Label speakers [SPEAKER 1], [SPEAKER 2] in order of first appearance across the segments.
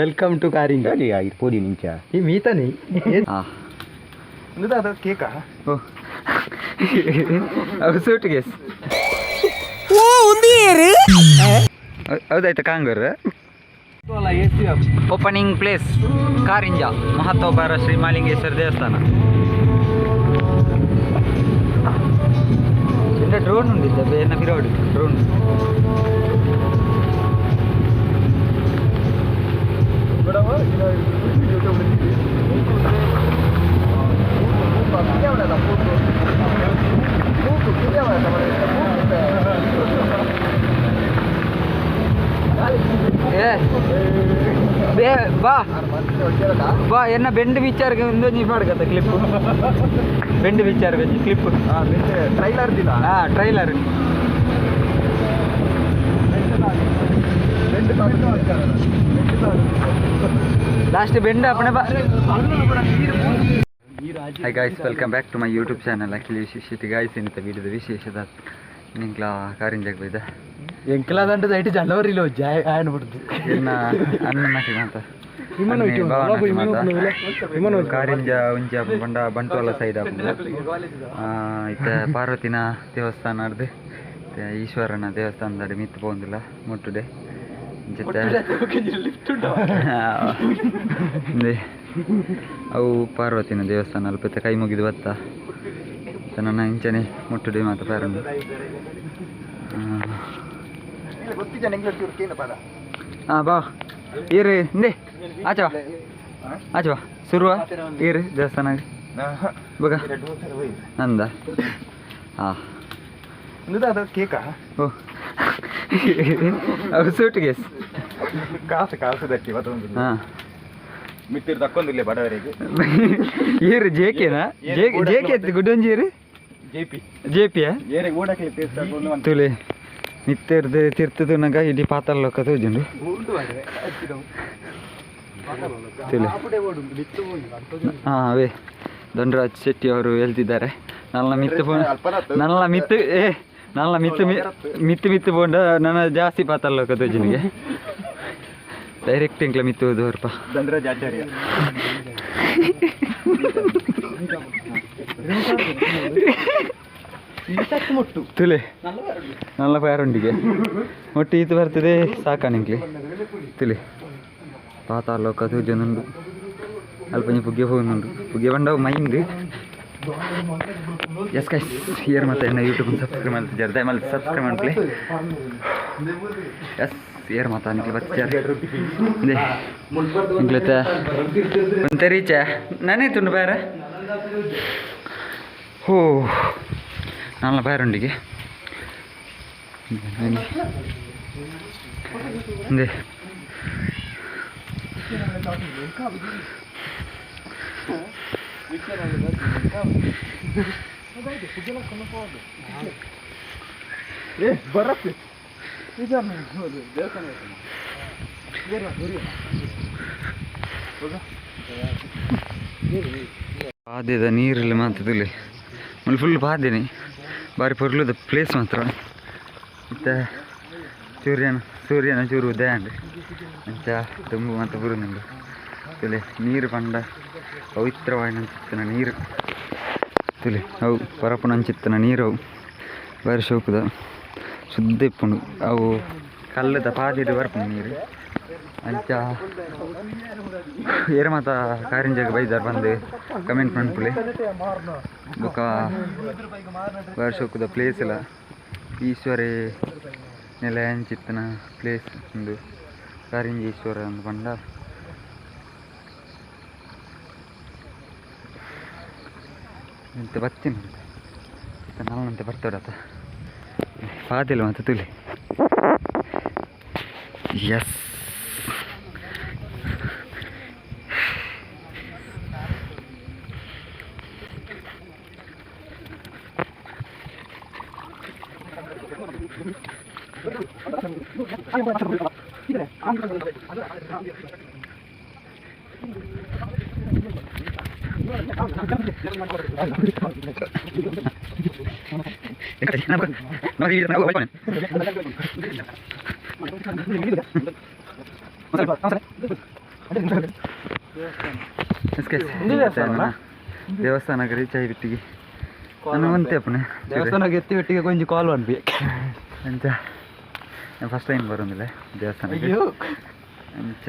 [SPEAKER 1] Welcome to ಕಾರಿಂಗ್
[SPEAKER 2] ಅಲ್ಲಿ ಇರ್ಬೋದು ನಿಂಚ
[SPEAKER 1] ಈ ಮೀತಾನೆ?
[SPEAKER 2] ಅದು ಕೇಕಾ?
[SPEAKER 1] ಓ. ಸೂಟ್ ಕೇಸ್ ಓ ಉಂದಿ ಹೌದಾಯ್ತು ಕಾಂಗರ್. ಓಪನಿಂಗ್ ಪ್ಲೇಸ್ ಕಾರಿಂಜ ಮಹತ್ವಬಾರ ಶ್ರೀ ಮಾಲಿಂಗೇಶ್ವರ ದೇವಸ್ಥಾನ. ಡ್ರೋನ್ ಉಂಡಿದ್ದ ಬೇನ ಬಿರೋಡು ಡ್ರೋನ್ விடவும் வா. என்ன பெண்டு பீச்சா இருக்கு? இந்த நிமிஷம் எடுக்க அந்த கிளிப்பு பெண்டு பீச்சா இருக்கு
[SPEAKER 2] கிளிப்பு ட்ரைலர்
[SPEAKER 1] ஆ ட்ரைலர் ಲಾಸ್ಟ್ ಬೆಂಡ್ ಅಪ್ಪಣೆ ಬಾ. Hi guys welcome back to my YouTube channel Akhil ವಿಶೇಷತೆ ಗಾಯ್ಸ್ ಏನಿತ್ತ ವೀಡಿಯೋದ ವಿಶೇಷದ ನಿಂಕ್ಲ ಕಾರಿಂಜಾಗ ಬೈದ
[SPEAKER 2] ಎಂಕಲಾದಂಟದ ಐಟಿ ಜನವರಿలో ಜಾಯ್ ಆಯನ ಬಿಡ್ತು ಇನ್ನ
[SPEAKER 1] ಅನ್ನ.
[SPEAKER 2] ವಿಮಾನ ಹೋಗ್ಲಿಲ್ಲ.
[SPEAKER 1] ಕಾರಿಂಜ ಉಂಜ ಬಂಡ ಬಂಟ್ವಾಳ ಸೈಡ್ ಇತ್ತ ಪಾರ್ವತಿನ ದೇವಸ್ಥಾನ ಅರ್ದು ಈಶ್ವರನ ದೇವಸ್ಥಾನದ ಮಿತ್ ಪೋಂದಿಲ್ಲ ಮುಟ್ಟುಡೆ ಜೊತೆ ಅವು ಪಾರ್ವತಿನ ದೇವಸ್ಥಾನ ಅಲ್ಪ ಕೈ ಮುಗಿದು ಬತ್ತ. ನನ್ನ ಇಂಚನೆ ಮುಟ್ಟುಡಿ ಮಾತು
[SPEAKER 2] ಪದ?
[SPEAKER 1] ಹಾಂ ಬಾ. ಏರಿ ಇಂದೆ ಆಚೆ ಬಾ. ಆಚೆ ಬಾ. ಶುರುವ ಈರು ದೇವಸ್ಥಾನ ಬಗ. ನಂದ. ಹಾಂ.
[SPEAKER 2] ಅದು ಕೇಕ?
[SPEAKER 1] ಓ. ಅವು ಸೂಟ್ ಕೇಸ್
[SPEAKER 2] ಕಾಸು ಕಾಸು ದಕ್ಕಿ ಮತ್ತೊಂದು
[SPEAKER 1] ಹಾಂ.
[SPEAKER 2] ಮಿತ್ತಿರ್ ತಕ್ಕೊಂದಿಲ್ಲ ಬಡವರಿಗೆ.
[SPEAKER 1] ಈರು ಜೆ ಕೆನಾ? ಜೆ ಜೆ ಕೆ ಗುಡ್ಡೊಂಜಿ ಈರು
[SPEAKER 2] ಜೆ ಪಿ.
[SPEAKER 1] ಜೆ ಪಿಯ
[SPEAKER 2] ಏರೆ ಓಡಕ್ಕೆ ತುಳಿ ತಗೊಂಡು ಅಂತ
[SPEAKER 1] ತುಲೆ ನಿತ್ಯರ್ದು ತಿರ್ತದು ನಂಗ ಇಡೀ ಪಾತಾಳ ಲೋಕ ತೋಜುಂಡು. ಹಾ ಹಾಂ ಅವೇ. ದಂಡರಾಜ್ ಶೆಟ್ಟಿ ಅವರು ಹೇಳ್ತಿದ್ದಾರೆ. ನನ್ನ ಮಿತ್ತು ಫೋನ್ ನನ್ನ ಮಿತ್ತು ಏ ನನ್ನ ಮಿತ್ತು ಮಿ- ಮಿತ್ತು ಮಿತ್ತು ಬೋಂಡ ನನ್ನ ಜಾಸ್ತಿ ಪಾತಲ್ಲ ಲೋಕ ತೋಜುನಿಗೆ ಡೈರೆಕ್ಟ್ ಇಂಕ್ಲ ಮಿತ್ತು
[SPEAKER 2] ಆಚಾರ್ಯ ಮುಟ್ಟು.
[SPEAKER 1] ತುಲೆ. ನಲ್ಲ ಪ್ಯಾರೊಂಡಿಗೆ ಒಟ್ಟು ಇದು ಬರ್ತದೆ ಸಾಕ ನಿಂಕ್ಲಿ. ತುಲೆ. ಪಾತಾಳ ಲೋಕ ತೋಜನುಂಡು ಅಲ್ಪ ನೀ ಪುಗ್ಗೆ ಹೋಗುನುಂಡು ಪುಗ್ಗೆ ಬಂಡವು ಮೈಂದು ಎಸ್ ಕೈ ಶೇರ್ ಮತ್ತೆ ಇದ್ದೀನಿ ಯೂಟ್ಯೂಬ್ ಸಬ್ಸ್ಕ್ರೈಬ್ ಮಾಡಿ ಜರ್ದ ಮೇಲೆ ಸಬ್ಸ್ಕ್ರೈಬ್ ಮಾಡ್ಲಿ ಎಸ್ ಶೇರ್ ಮಾಡ್ತಾ ನಿಕ್ಲಿ ಬಚ್ಚಾರ್ ನಿಕ್ಲತ್ತ ಒಂತೆ ರೀಚ ನಾನೇ ತುಂಡು ಬೇರೆ? ಹೋ ನಾಲ್ಲ ಬೇರುಂಡಿಗೆ ಹಿಂದೆ Thank
[SPEAKER 2] ಏ ಬರತ್ತೆ
[SPEAKER 1] ಬಾಧ್ಯದ ನೀರಲ್ಲಿ ಮಾತದಲ್ಲಿ ಫುಲ್ ಬಾಧ್ಯನೆ ಬಾರಿ ಪೊರ್ಲುದ ಪ್ಲೇಸ್ ಮಾತ್ರ. ಇತ್ತ ಸೂರ್ಯನ ಸೂರ್ಯನ ಚೂರು ಉದಯ ಅಂಡ್ ಅಂತ ತುಂಬ ಮಾತ ಬರುನುಂಡು ತುಲೆ, ನೀರು ಬಂಡ ಪವಿತ್ರವಾಗಿ ನಂಚಿತ್ತಿನ ನೀರು. ತಿಳಿ ಅವು ಪರಪುನಂಚಿತ್ತನ ನೀರು, ಅವು ಬಾರಿ ಶೋಕುದ ಶುದ್ಧ ಇಪ್ಪುಂಡು ಅವು ಕಲ್ಲದ ಪಾದಿಡು ಬರ್ಪುಂಡು ನೀರು. ಅಂಚ ಏರ ಮಾತ ಕಾರಿಂಜಾಗ ಬೈದಾರ್ ಬಂದು ಕಮೆಂಟ್ ಮಾಡ್ಕೊಳ್ಳಿ ಬೊಕ ಬಾರಿ ಶೋಕುದ ಪ್ಲೇಸ್ ಇಲ್ಲ. ಈಶ್ವರಿ ನೆಲೆ ಅಂಚಿತ್ತಿನ ಪ್ಲೇಸ್ ಒಂದು ಕಾರಿಂಜೇಶ್ವರ ಒಂದು ಬಂಡ ನಿಂತು ಬರ್ತೀನಿ. ನಾವು ಅಂತ ಬರ್ತಾಡತ್ತ ಪಾದಿಲ್ಲ ಅಂತ ತುಲಿ. ಎಸ್
[SPEAKER 2] ಇದೆ
[SPEAKER 1] ದೇವಸ್ಥಾನಕ್ಕೆ ರೀಚ್ ಆಗಿಬಿಟ್ಟಿಗೆ ಅಂತೆ ಅಪ್ಪನೆ
[SPEAKER 2] ದೇವಸ್ಥಾನಕ್ಕೆ ಎತ್ತಿ ಬಿಟ್ಟಿಗೆ ಕೊಂಚ ಕಾಲ್ ಬಂದ್ವಿ
[SPEAKER 1] ಅಂಚ ಫಸ್ಟ್ ಟೈಮ್ ಬರೋದಿಲ್ಲ ದೇವಸ್ಥಾನಕ್ಕೆ ಅಂಚ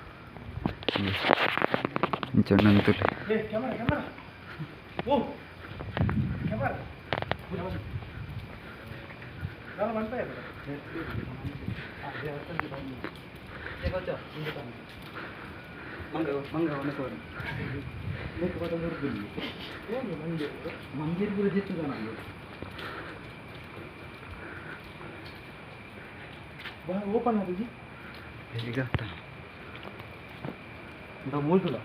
[SPEAKER 1] ಮಿತ್ ರೀಚ್ ಈಶ್ವರನ ದೇವಸ್ಥಾನ ನಾಡಿ ರೀಚ್ ಇಂಚೊಂದು
[SPEAKER 2] ಓಪನ್ ಆಗಿ
[SPEAKER 1] ಈಗ
[SPEAKER 2] ಮೂಲ್ತುಲ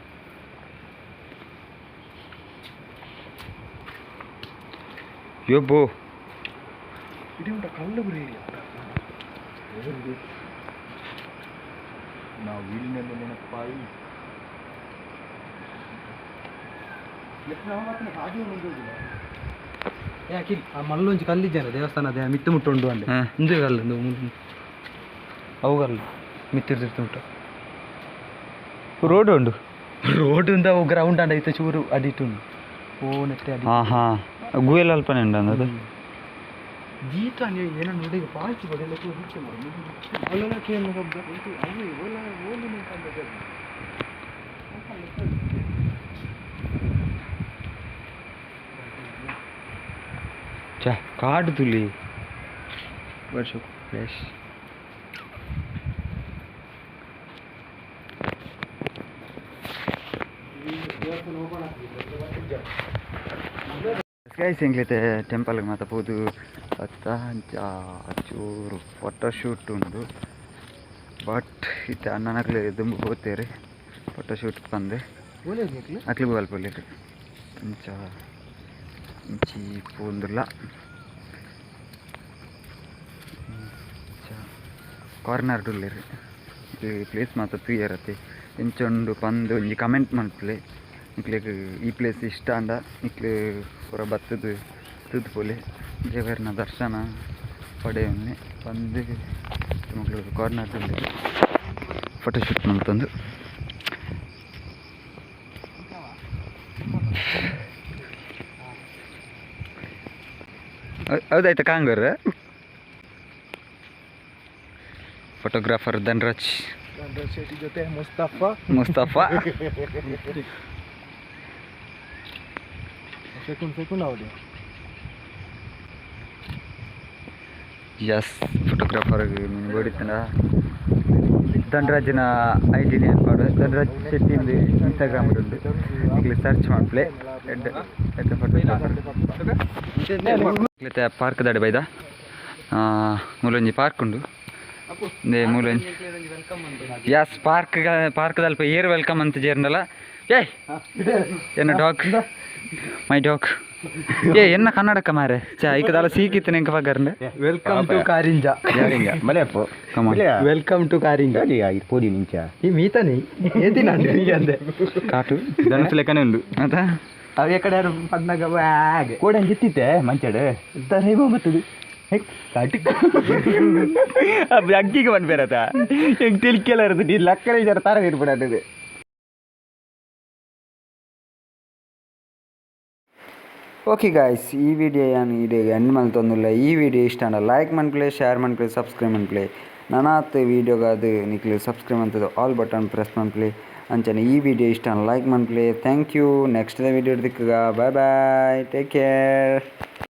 [SPEAKER 1] ಯೊಬ್ಬೋ
[SPEAKER 2] ಇಡೀ ಉಂಟ ಕಲ್ಲು ಗುರಿ
[SPEAKER 3] ನಾವು ಇಲ್ಲಿನಲ್ಲಿ ನೆನಪಾಯಿ
[SPEAKER 2] ಯಾಕೆ ಆ ಮಲ್ಲೊಂಚು ಕಲ್ಲಿದ್ದೇನೆ ದೇವಸ್ಥಾನದ ಮಿತ್ತು ಮುಟ್ಟುಂಡು ಅಂದೆ
[SPEAKER 1] ಹಾ.
[SPEAKER 2] ಮುಂದೆ ಕಲ್ಲು ಒಂದು ಮುಂದೆ ಅವು ಕಲ್ಲು ಮಿತ್ತಿರ್ತಿರ್ತು ಉಂಟು
[SPEAKER 1] ರೋಡ್ ಉಂಡು
[SPEAKER 2] ರೋಡ್ ಇಂದ ಅವು ಗ್ರೌಂಡ್ ಅಂಡ ಇತ್ತು ಚೂರು ಅಡಿಟುಂಡು ಓ ನೆಟ್ಟೆ ಅಡಿ
[SPEAKER 1] ಹಾಂ ಹಾಂ ಗುಯಲ್ ಅಲ್ಪನೆ ಉಂಡು ಅನ್ನೋದು
[SPEAKER 2] ಜೀತ ನೀವು ಏನೋ ನೋಡಿ ಫಾಸ್ಟ್ ಬದಲ
[SPEAKER 1] ಚಾ ಕಾಡು ತುಲಿ ವರ್ಷ ಫ್ರೆಶ್ ಗೈಸ್ ಹೆಂಗೈತೆ ಟೆಂಪಲ್ಗೆ ಮಾತಾಡ್ಬೋದು. ಅತ್ತ ಚೂರು ಫೋಟೋಶೂಟ್ ಉಂಡು ಬಟ್ ಇತ್ತೆ ಅಣ್ಣನಕ್ಲೆ ದುಂಬು ಹೋಗ್ತೇರಿ ಫೋಟೋಶೂಟ್ ಬಂದೆ. ಅಕ್ಲಿಗೆ ಬಲ್ಪಲ್ಲಿರಿ ಇಂಚ ಇಂಚಿ ಪೂಂದುಲ್ಲ ಕಾರ್ನರ್ ಡುಲ್ಲಿರಿ ಪ್ಲೇಸ್ ಮಾತ್ರ ತೂಯರತ್ತೆ ಇಂಚೊಂದು ಪಂದು ಒಂಜಿ ಕಮೆಂಟ್ ಮಲ್ಪಲೆ ಇಕ್ಲೆಗ್ ಈ ಪ್ಲೇಸ್ ಇಷ್ಟ ಅಂಡ ಇಕ್ಲೆ ಪೂರ ಬತ್ತದು ತೂದು ಪೋಲೆ. ದೇವರನ ದರ್ಶನ ಪಡೆಯೊನ್ನೆ ಬಂದು ಮಕ್ಕಳು ಕಾರ್ನರ್ ಫೋಟೋಶೂಟ್ ಮಾಡ್ತಂದು ಹೌದಾಯ್ತಾ ಕಾಂಗೂರ್. ಫೋಟೋಗ್ರಾಫರ್ ಧನ್ರಾಜ್
[SPEAKER 2] ಶೆಟ್ಟಿ ಜೊತೆ ಮುಸ್ತಫಾ.
[SPEAKER 1] ಮುಸ್ತಫಾ.
[SPEAKER 2] ಸೆಕೆಂಡ್ ಸೆಕೆಂಡ್ ಹೌದು
[SPEAKER 1] ಎಸ್ ಫೋಟೋಗ್ರಾಫರ್ ನೀನು ಹೊಡಿತನ ಧನ್ರಾಜ್ನ ಐ ಡಿ ನೆನಪಾಡು ಧನ್ರಾಜ್ ಶೆಟ್ಟಿಂದು ಇನ್ಸ್ಟಾಗ್ರಾಮ್ ಉಂಟು ಈಗ ಸರ್ಚ್ ಮಾಡ್ಪ್ಲೆ ಎಡ್ ಎಡ್ ಫೋಟೋಗ್ರಾಫರ್ ಇತ್ತೆ ಪಾರ್ಕ್ ದಾಡೆ ಬೈದ ಮೂಲೊಂಜಿ ಪಾರ್ಕ್ ಉಂಡು ಮೂಲೊಂಜಿ ಯಸ್ ಪಾರ್ಕ್ ಪಾರ್ಕ್ ದಲ್ಪ ಏರ್ ವೆಲ್ಕಮ್ ಅಂತ ಜೇರ್ನಲ್ಲ ಏಯ್ ಎನ್ನ ಡಾಗ್ ಮೈ ಡಾಕ್ ಏ ಎನ್ನ ಕನ್ನಡಕ ಮಾರೆ ಚಾ ಈಕದಲ್ಲ ಸೀಕಿತ್ತು ನೆಂಕ ಪಗರ್ನೆ
[SPEAKER 2] ವೆಲ್ಕಮ್ ಟು ಕಾರಿಂಜ
[SPEAKER 3] ಕಾರಿಂಜ
[SPEAKER 1] ಮಲೆ on.
[SPEAKER 2] ವೆಲ್ಕಮ್ ಟು ಕಾರಿಂಜ
[SPEAKER 3] ಪೋಡಿ ನಿಂಚ
[SPEAKER 2] ಈ ಮೀತನಿ ಏತಿ ನಾನು ಹೀಗೆ ಅಂದೆ
[SPEAKER 1] ಕಾಟು
[SPEAKER 3] ಧನುಸ್ ಲೆಕ್ಕನೇ ಉಂಡು
[SPEAKER 1] ಅದ
[SPEAKER 2] ಅವ್ ಎಕಡೆ ಪದ್ನಾಗ
[SPEAKER 3] ಕೋಡೆ ಜಿತ್ತಿತ್ತೆ ಮಂಚಡೆ
[SPEAKER 2] ದರೇಬ ಮತ್ತದು
[SPEAKER 3] ಅಗ್ಗಿಗೆ ಬಂದು ಬೇರತ ಹೆಂಗ್ ತಿಳ್ಕೆಲ್ಲ ಇರುತ್ತೆ, ನೀನು ಲಕ್ಕನೇ ತಾರ ಇರ್ಬಿಡದು
[SPEAKER 1] ಓಕೆ ಗಾಯ್ಸ್ ಈ ವಿಡಿಯೋ ಏನು ಇದೆ? ಎಂಡ್ ಮಲ್ತೊಂದಿಲ್ಲ ಈ ವಿಡಿಯೋ ಇಷ್ಟ ಅಲ್ಲ ಲೈಕ್ ಮಾಡ್ಕೊಳ್ಳಿ ಶೇರ್ ಮಾಡ್ಕೊಳ್ಳಿ ಸಬ್ಸ್ಕ್ರೈಬ್ ಮನ್ಪ್ಲೆ ನನಾತ್ ವಿಡಿಯೋಗಾದು ನಿಕ್ಲಿ ಸಬ್ಸ್ಕ್ರೈಬ್ ಅಂತದ್ದು. ಆಲ್ ಬಟನ್ ಪ್ರೆಸ್ ಮಾಡ್ಕೊಳ್ಳಿ. ಅಂಚನೆ ಈ ವಿಡಿಯೋ ಇಷ್ಟ ಲೈಕ್ ಮಾಡ್ಕೊಳ್ಳಿ. ಥ್ಯಾಂಕ್ ಯು ನೆಕ್ಸ್ಟ್ ವಿಡಿಯೋ ಇಡ್ದಿಕ್ಕ ಬಾಯ್ ಬಾಯ್ ಟೇಕ್ ಕೇರ್